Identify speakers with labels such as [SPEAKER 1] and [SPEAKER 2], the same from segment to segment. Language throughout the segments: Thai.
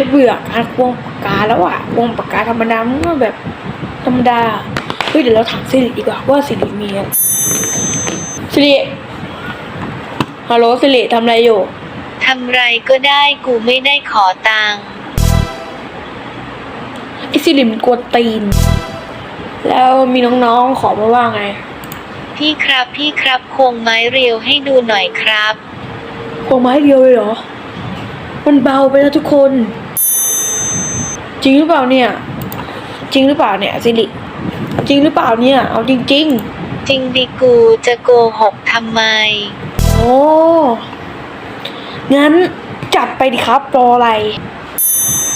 [SPEAKER 1] ฉันเบื่อการควงปากกาแล้วอะควงปากกาธรรมดามันก็แบบธรรมดาเฮ้ยเดี๋ยวเราถามสิริดีกว่าว่าสิริมีอะไรสิริฮัลโหลสิริทำอะไรอยู่
[SPEAKER 2] ทำไรก็ได้กูไม่ได้ขอตังค์
[SPEAKER 1] ไอสิริมันกวนตีน แล้วมีน้องๆขอมาว่าไง
[SPEAKER 2] พี่ครับพี่ครับโครงไม้เรียวให้ดูหน่อยครับ
[SPEAKER 1] พวงไม้เดียวเลยเหรอ มันเบาไปแล้วทุกคน จริงหรือเปล่าเนี่ย จริงหรือเปล่าเนี่ยสิริจริงหรือเปล่าเนี่ย เอาจริง
[SPEAKER 2] จริงดิกูจะโกหกทำไม
[SPEAKER 1] ๆโอ้งั้นจัดไปดิครับรออะไร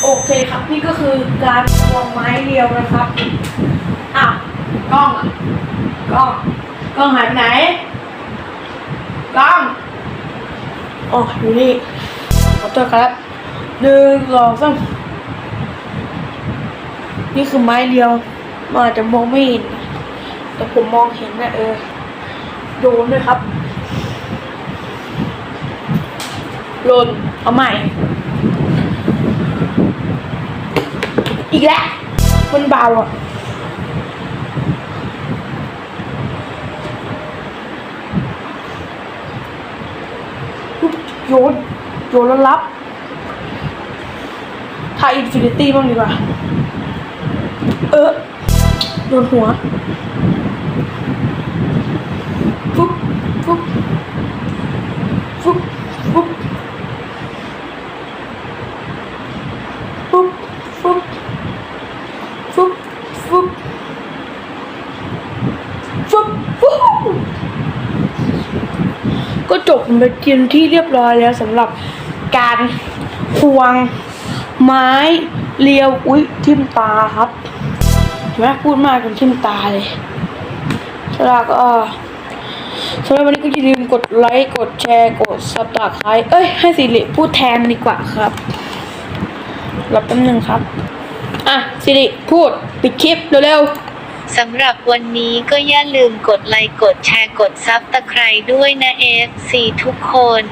[SPEAKER 1] โอเคครับนี่ก็คือการควงไม้เดียวนะครับอ้าวกล้องอะกล้องกล้องหายไปไหนกล้องอ๋ออยู่นี่ขอตัวครับหนึ่งสองสาม นี่คือไม้เดียวมันอาจจะมองไม่เห็น แต่ผมมองเห็นนะเออ โดนด้วยครับหล่นเอาใหม่ อีกแล้ว มันเบาอะโยนโยนแล้วรับทายอินฟินิตี้บ้างดีกว่า เออโดนหัวฟุ๊บฟุ๊บฟุ๊บฟุ๊บฟุ๊บฟุ๊บฟุ๊บฟุ๊บฟุ๊บฟุ๊บก็จบไปเทียนที่เรียบร้อยแล้วสำหรับการควงไม้เลียวอุ้ยทิ่มตาครับ เห็นไหมพูดมากจนทิ่มตาเลยสำหรับก็สำหรับวันนี้ก็อย่าลืมกดไลค์ กดแชร์ กดซับสไครต์เอ้ย ให้สิริพูดแทนดีกว่าครับรับแป๊บนึงครับ อะสิริพูดปิดคลิปเร็วๆ
[SPEAKER 2] สำหรับวันนี้ก็อย่าลืมกดไลค์ กดแชร์ กดซับตะไคร้ด้วยนะ FC ทุกคน